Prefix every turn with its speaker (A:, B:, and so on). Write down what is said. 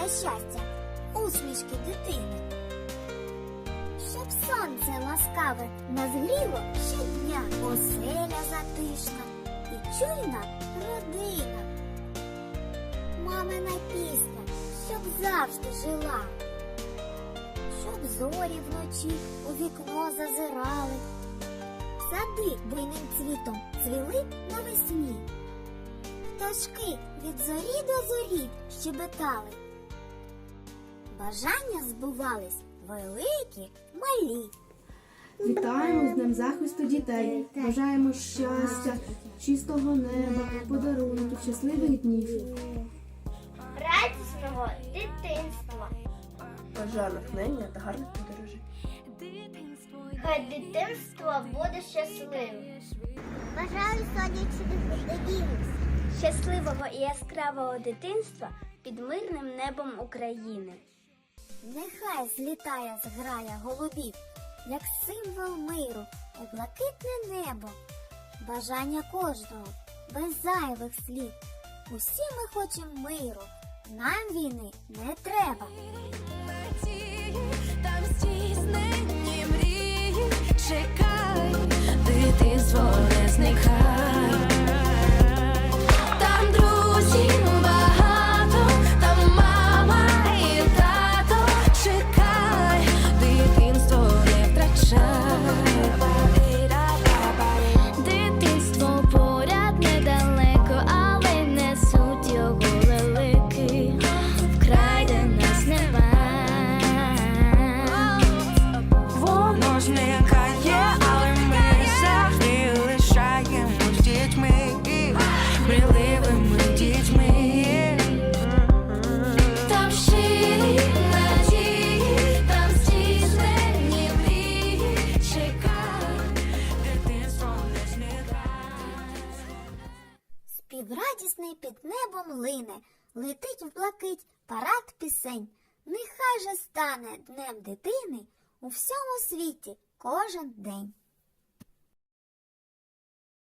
A: для щастя, усмішки дитини. Щоб сонце ласкаве назгріло щодня оселя затишна і чуйна родина. Мамина пісня, щоб завжди жила, щоб зорі вночі у вікно зазирали, сади буйним цвітом цвіли навесні. Пташки від зорі до зорі щебетали. Бажання збувались великі, малі.
B: Вітаємо з Днем захисту дітей. Бажаємо щастя, чистого неба, подарунків, щасливих днів.
A: Радісного дитинства.
C: Бажаю натхнення та гарних подорожей.
A: Хай дитинство буде щасливим. Бажаю сонячних днів. Щасливого і яскравого дитинства під мирним небом України. Нехай злітає зграя голубів, як символ миру у блакитне небо. Бажання кожного без зайвих слів. Усі ми хочемо миру. Нам війни не треба.
D: Там мрії, чекай, зникай.
A: Співрадісний під небом лине, летить в блакить парад пісень. Нехай же стане днем дитини у всьому світі кожен день.